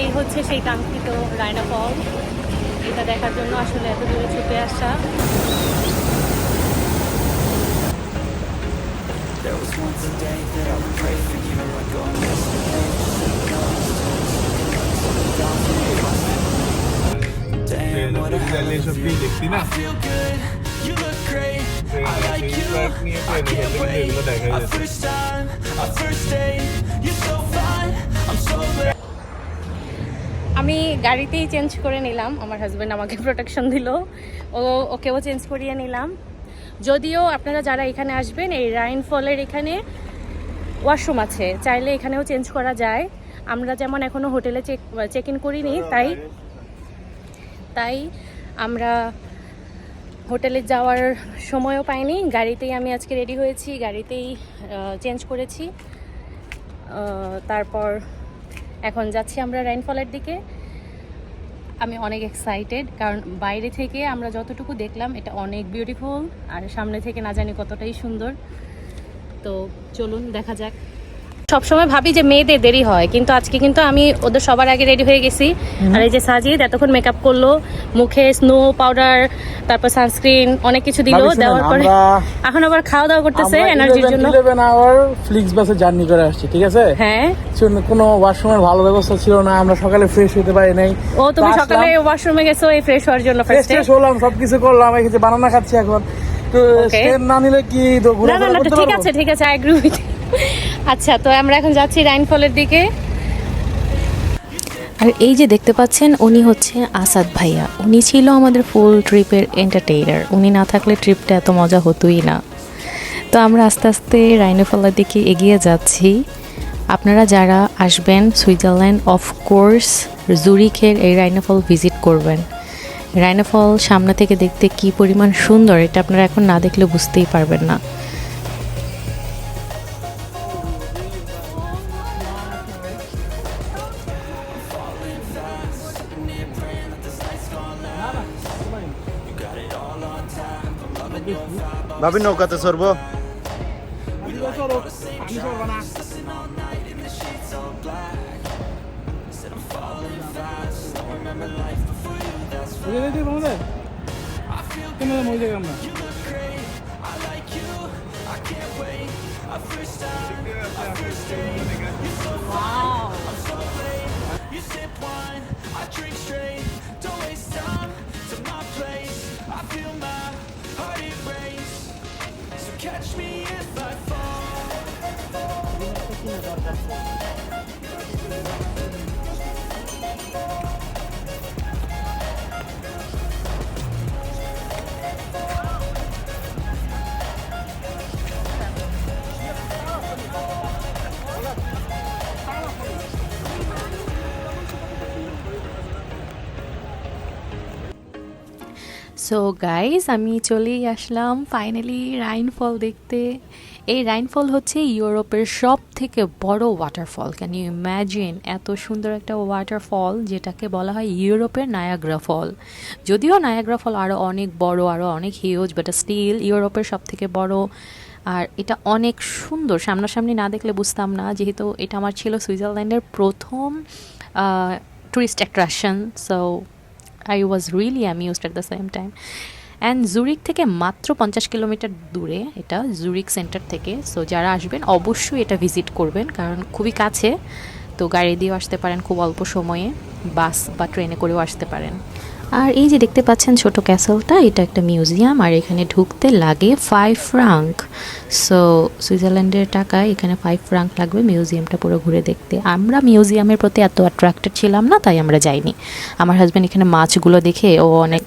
এই হচ্ছে সেই কাঙ্ক্ষিত রায়না ফল এটা দেখার জন্য আসলে এত দূরে ছুটে আসা ট্রেনে এসব দিয়ে দেখছি না feel good, you look great. I like সেই you. ট্র্যাক নিয়ে I ট্রেনে can't খেলতে wait. এগুলো দেখা Our যেত first time, our first date. আমি গাড়িতেই চেঞ্জ করে নিলাম। আমার হাজব্যান্ড আমাকে প্রোটেকশন দিল। ও ওকেও চেঞ্জ করিয়ে নিলাম। যদিও আপনারা যারা এখানে আসবেন এই রাইন ফলের এখানে ওয়াশরুম আছে চাইলে এখানেও চেঞ্জ করা যায়। আমরা যেমন এখনও হোটেলে চেক চেক ইন করিনি তাই তাই আমরা হোটেলে যাওয়ার সময়ও পাইনি। গাড়িতেই আমি আজকে রেডি হয়েছি গাড়িতেই চেঞ্জ করেছি। তারপর এখন যাচ্ছি আমরা রেইনফলের দিকে। আমি অনেক এক্সাইটেড কারণ বাইরে থেকে আমরা যতটুকু দেখলাম, এটা অনেক বিউটিফুল আর সামনে থেকে না জানি কতটাই সুন্দর। তো চলুন, দেখা যাক। সবসময় ভাবি যে মেয়েদের দেরি হয়। কিন্তু আজকে কিন্তু আমি ওদের সবার আগে রেডি হয়ে গেছি। আর এই যে সাজিদ এতক্ষণ মেকআপ করল মুখে স্নো পাউডার তারপর সানস্ক্রিন অনেক কিছু দিল দেওয়ার পরে এখন আবার খাওয়া দাওয়া করতেছে এনার্জির জন্য। আওয়ার ফ্লিক্স বাসে জার্নি করে আসছি ঠিক আছে? হ্যাঁ। কোনো ওয়াশরুমের ভালো ব্যবস্থা ছিল না আমরা সকালে ফ্রেশ হতে পারি নাই। ও তুমি সকালে ওয়াশরুমে গেছো এই ফ্রেশ হওয়ার জন্য ফ্রেশ ফ্রেশ হলাম সবকিছু করলাম এই যে বানানা খাচ্ছি এখন। তো স্টেন না নিলে কি ঠিক আছে ঠিক আছে আই এগ্রি উইথ আচ্ছা তো আমরা এখন যাচ্ছি রাইনফলের দিকে। আর এই যে দেখতে পাচ্ছেন, উনি হচ্ছে আসাদ ভাইয়া। উনি ছিল আমাদের ফুল ট্রিপের এন্টারটেইনার উনি না থাকলে ট্রিপটা এত মজা হতোই না। তো আমরা আস্তে আস্তে রাইনোফলার দিকে এগিয়ে যাচ্ছি। আপনারা যারা আসবেন সুইজারল্যান্ড অফ কোর্স জুরিখের এই রাইনোফল ভিজিট করবেন। রাইনোফল সামনে থেকে দেখতে কি পরিমাণ সুন্দর, এটা আপনারা এখন না দেখলে বুঝতেই পারবেন না। ভাবি নৌকাতে চড়বো বুঝে যেতে আমাদের কেন মই জায়গা আমরা You sip wine, I drink straight. Don't waste time Catch me if I fall. So guys আমি চলেই আসলাম। ফাইনালি রাইনফল দেখতে। এই রাইনফল হচ্ছে ইউরোপের সব থেকে বড় ওয়াটারফল ক্যান ইউ ইম্যাজিন এত সুন্দর একটা ওয়াটারফল যেটাকে বলা হয় ইউরোপের নায়াগ্রা ফল যদিও নায়াগ্রা ফল আরও অনেক বড় আরও অনেক হিউজ বাট স্টিল ইউরোপের সব থেকে বড়। আর এটা অনেক সুন্দর। সামনাসামনি না দেখলে বুঝতাম না, যেহেতু এটা আমার ছিল সুইজারল্যান্ডের প্রথম tourist attraction so I was really amused at the same time and Zurich থেকে মাত্র পঞ্চাশ কিলোমিটার দূরে এটা জুরিক সেন্টার থেকে সো যারা আসবেন অবশ্যই এটা ভিজিট করবেন, কারণ খুবই কাছে, তো গাড়ি দিয়েও আসতে পারেন খুব অল্প সময়ে বাস বা ট্রেনে করেও আসতে পারেন। আর এই যে দেখতে পাচ্ছেন ছোট ক্যাসেলটা এটা একটা মিউজিয়াম আর এখানে ঢুকতে লাগে ফাইভ ফ্রাঙ্ক সো সুইজারল্যান্ডের টাকায় এখানে ফাইভ ফ্রাঙ্ক লাগবে মিউজিয়ামটা পুরো ঘুরে দেখতে। আমরা মিউজিয়ামের প্রতি এত অ্যাট্রাক্টেড ছিলাম না তাই আমরা যাইনি। আমার হাজব্যান্ড এখানে মাছগুলো দেখে ও অনেক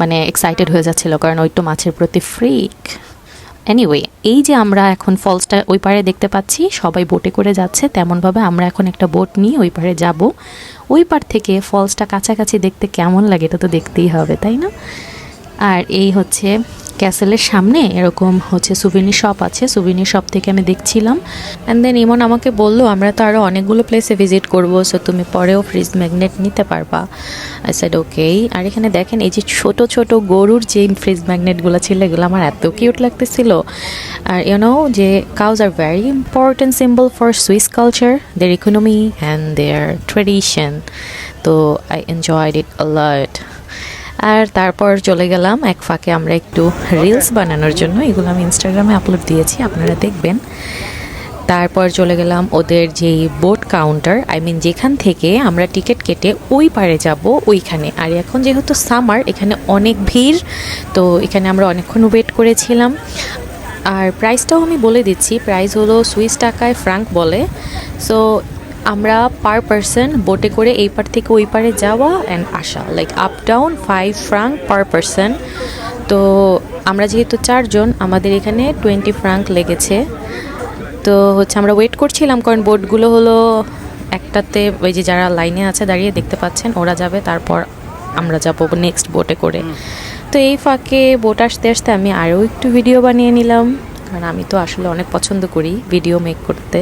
মানে এক্সাইটেড হয়ে যাচ্ছিল কারণ ওই তো মাছের প্রতি ফ্রিক এনিওয়ে এই যে আমরা এখন ফলসটা ওই পারে দেখতে পাচ্ছি, সবাই বোটে করে যাচ্ছে, তেমনভাবে আমরা এখন একটা বোট নিয়ে ওই পারে যাব। ওই পার থেকে ফলসটা কাছাকাছি দেখতে কেমন লাগে এটা তো দেখতেই হবে, তাই না? আর এই হচ্ছে ক্যাসেলের সামনে, এরকম হচ্ছে সুভিনির শপ আছে সুভিনির শপ থেকে আমি দেখছিলাম। অ্যান্ড দেন ইমন আমাকে বলল, আমরা তো আরও অনেকগুলো প্লেসে ভিজিট করব সো তুমি পরেও ফ্রিজ ম্যাগনেট নিতে পারবা। আই সাইড ওকেই আর এখানে দেখেন, এই যে ছোট ছোট গরুর যে ফ্রিজ ম্যাগনেটগুলো ছিল, এগুলো আমার এত কিউট লাগতেছিল। আর ইউনো যে cows are very important symbol for Swiss culture there economy and their tradition তো I enjoyed it a lot আর তারপর চলে গেলাম এক ফাঁকে আমরা একটু রিলস বানানোর জন্য। এগুলো আমি ইনস্টাগ্রামে আপলোড দিয়েছি, আপনারা দেখবেন। তারপর চলে গেলাম ওদের যেই বোট কাউন্টার আই মিন যেখান থেকে আমরা টিকিট কেটে ওই পারে যাব, ওইখানে। আর এখন যেহেতু সামার এখানে অনেক ভিড়, তো এখানে আমরা অনেকক্ষণ ওয়েট করেছিলাম। আর প্রাইসটাও আমি বলে দিচ্ছি প্রাইস হলো সুইস টাকায় ফ্রাঙ্ক বলে। সো আমরা পার পারসন বোটে করে এই পার থেকে ওই পারে যাওয়া অ্যান্ড আসা like up down five franc per person তো আমরা যেহেতু চারজন আমাদের এখানে টোয়েন্টি ফ্রাঙ্ক লেগেছে। তো হচ্ছে আমরা ওয়েট করছিলাম কারণ বোটগুলো হলো একটাতে ওই যে যারা লাইনে আছে দাঁড়িয়ে দেখতে পাচ্ছেন ওরা যাবে তারপর আমরা যাব নেক্সট বোটে করে। তো এই ফাঁকে বোট আসতে আসতে আমি আরও একটু ভিডিও বানিয়ে নিলাম কারণ আমি তো আসলে অনেক পছন্দ করি ভিডিও মেক করতে।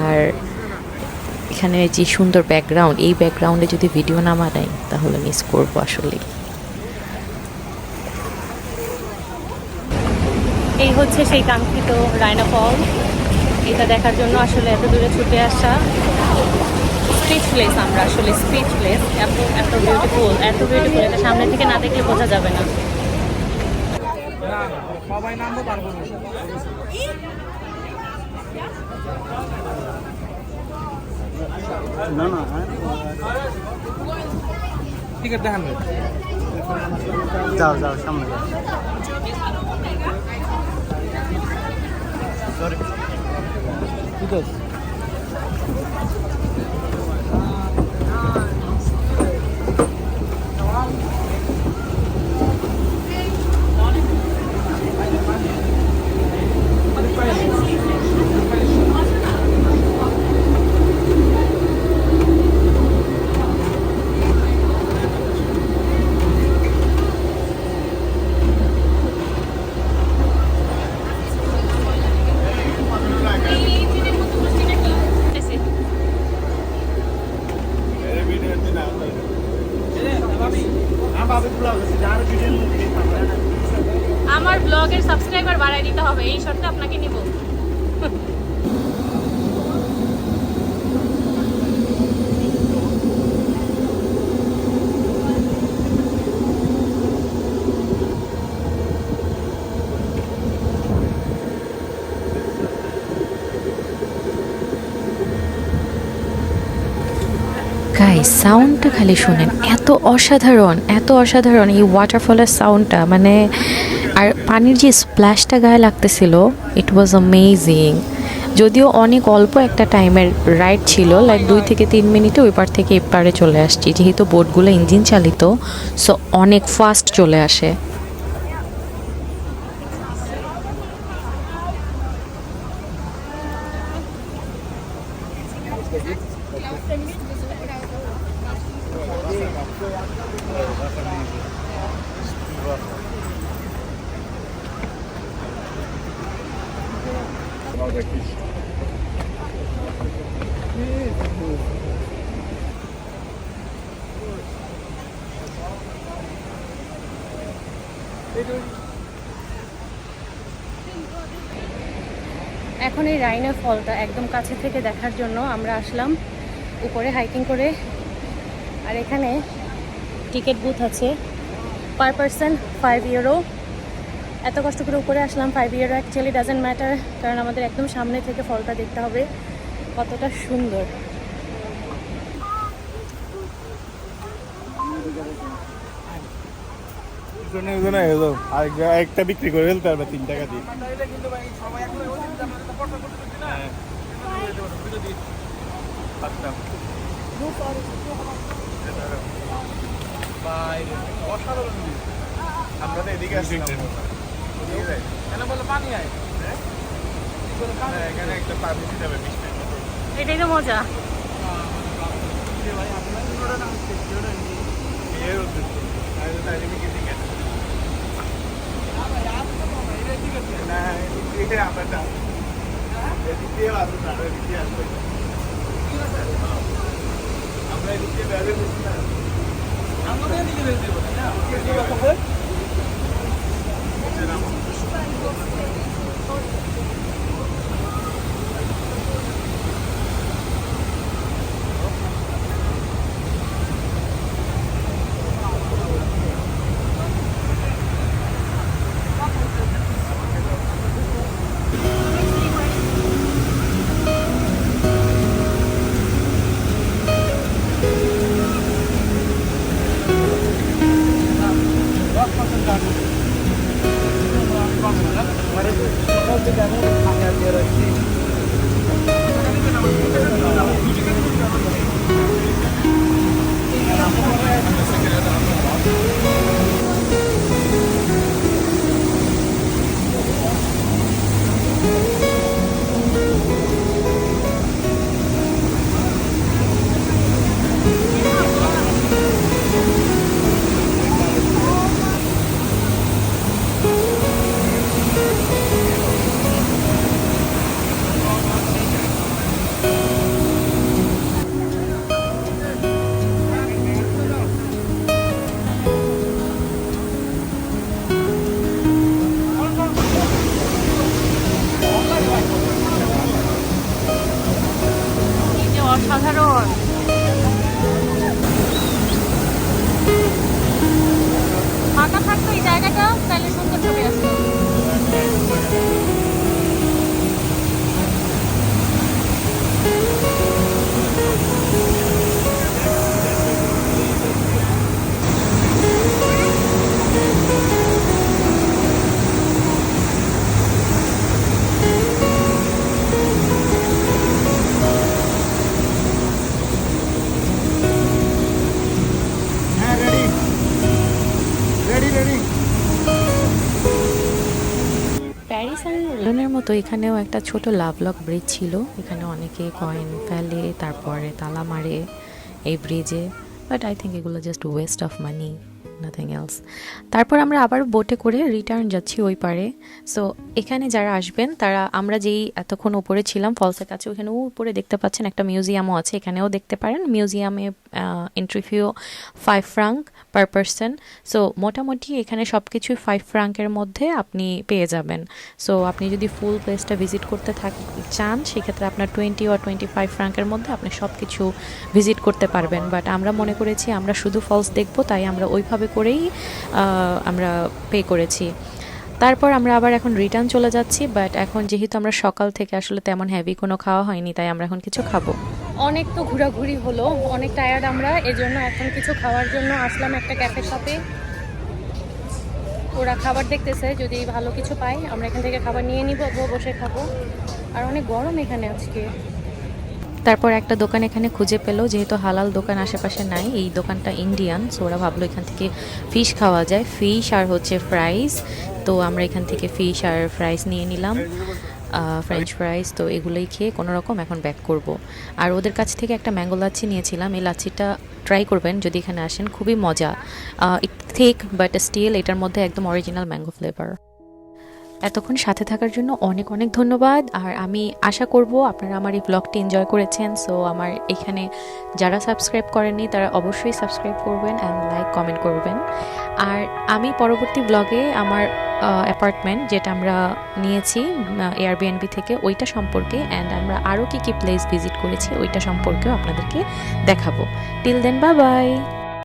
আর এখানে যে সুন্দর ব্যাকগ্রাউন্ড এই ব্যাকগ্রাউন্ডে যদি ভিডিও না বানাই তাহলে মিস করব আসলে এই হচ্ছে সেই কাঙ্ক্ষিত রায়না ফল। এটা দেখার জন্য আসলে এত দূরে ছুটে আসা। স্পিচ প্লেস আমরা আসলে স্পিচ প্লেস এত এত বিউটিফুল এত বিউটিফুল এটা সামনে থেকে না দেখলে বোঝা যাবে না। সবাই নামবো তারপর টিকিট দেখান। ভাই যাও যাও সামনে যাও। ঠিক আছে। আমার ব্লগের সাবস্ক্রাইবার বাড়াই দিতে হবে এই শর্তে আপনাকে নিব। গাইস সাউন্ডটা খালি শোনেন। এত অসাধারণ এত অসাধারণ এই ওয়াটারফলের সাউন্ডটা মানে আর পানির যে স্প্ল্যাশটা গায়ে লাগতেছিল ইট ওয়াজ অ্যামেজিং যদিও অনেক অল্প একটা টাইমের রাইড ছিল লাইক দুই থেকে তিন মিনিটে ওই পার থেকে এপারে চলে আসছি। যেহেতু বোটগুলো ইঞ্জিন চালিত সো অনেক ফাস্ট চলে আসে। এখন এই রাইনা ফলটা একদম কাছে থেকে দেখার জন্য আমরা আসলাম। উপরে হাইকিং করে আর এখানে টিকিট বুথ আছে। পার পারসন ফাইভ ইউরো এত কষ্ট করে উপরে আসলাম five euro actually doesn't matter কারণ আমাদের একদম সামনে থেকে ফলটা দেখতে হবে কতটা সুন্দর। একটা বিক্রি করে ফেলতে পারবে তিন টাকা দিয়ে। এদিকে আসছি এখানে বলে পানি আয় এখানে একটা পাবি যাবে বিশ টাকা এটাই তো মজা। না এটা আমরা যাব এদিক আসবে না এদিক আসবে। আমরা এদিক দিয়ে বেরোবে বুঝছি না এই মতো এখানেও একটা ছোট লাভলক ব্রিজ ছিল। এখানে অনেকে কয়েন ফেলে, তারপরে তালা মারে এই ব্রিজে বাট আই থিঙ্ক এগুলো just waste of money nothing else তারপর আমরা আবার বোটে করে রিটার্ন যাচ্ছি ওই পারে। সো এখানে যারা আসবেন, তারা, আমরা যেই এতক্ষণ উপরে ছিলাম ফলসের কাছে ওখানে উপরে দেখতে পাচ্ছেন একটা মিউজিয়ামও আছে, এখানেও দেখতে পারেন। মিউজিয়ামে entry ফিও five franc per person so মোটামুটি এখানে সব কিছুই ফাইভ ফ্রাঙ্কের মধ্যে আপনি পেয়ে যাবেন। সো আপনি যদি ফুল প্লেসটা ভিজিট করতে থাক, চান, সেক্ষেত্রে আপনার টোয়েন্টি or টোয়েন্টি ফাইভ ফ্রাঙ্কের মধ্যে আপনি সব কিছু ভিজিট করতে পারবেন। বাট আমরা মনে করেছি, আমরা শুধু ফলস দেখব, তাই আমরা ওইভাবে করেই আমরা পে করেছি। তারপর আমরা আবার এখন রিটার্ন চলে যাচ্ছি বাট এখন যেহেতু আমরা সকাল থেকে আসলে তেমন হেভি কোনো খাওয়া হয়নি, তাই আমরা এখন কিছু খাব। অনেক তো ঘোরাঘুরি হলো, অনেক টায়ার্ড আমরা, এজন্য এখন কিছু খাওয়ার জন্য আসলাম একটা ক্যাফে শপে ওরা খাবার দেখতেছে, যদি ভালো কিছু পাই আমরা এখান থেকে খাবার নিয়ে নিব, বসে খাব। আর অনেক গরম এখানে আজকে। তারপর একটা দোকান এখানে খুঁজে পেল, যেহেতু হালাল দোকান আশেপাশে নাই, এই দোকানটা ইন্ডিয়ান সো ওরা ভাবলো এখান থেকে ফিশ খাওয়া যায়। ফিশ আর হচ্ছে ফ্রাইস তো আমরা এখান থেকে ফিশ আর ফ্রাইস নিয়ে নিলাম। ফ্রেঞ্চ ফ্রাইস তো এগুলোই খেয়ে কোনো রকম এখন ব্যাক করব। আর ওদের কাছ থেকে একটা ম্যাঙ্গো লাচ্ছি নিয়েছিলাম, এই লাচ্ছিটা ট্রাই করবেন যদি এখানে আসেন, খুবই মজা। ইট থিক বাট স্টিল এটার মধ্যে একদম অরিজিনাল ম্যাঙ্গো ফ্লেভার এতক্ষণ সাথে থাকার জন্য অনেক অনেক ধন্যবাদ। আর আমি আশা করব আপনারা আমার এই ব্লগটি এনজয় করেছেন। সো আমার এখানে যারা সাবস্ক্রাইব করেননি, তারা অবশ্যই সাবস্ক্রাইব করবেন অ্যান্ড লাইক কমেন্ট করবেন। আর আমি পরবর্তী ব্লগে আমার অ্যাপার্টমেন্ট যেটা আমরা নিয়েছি এয়ারবিএনবি থেকে, ওইটা সম্পর্কে অ্যান্ড আমরা আরও কী কী প্লেস ভিজিট করেছি, ওইটা সম্পর্কেও আপনাদেরকে দেখাবো। Till then bye bye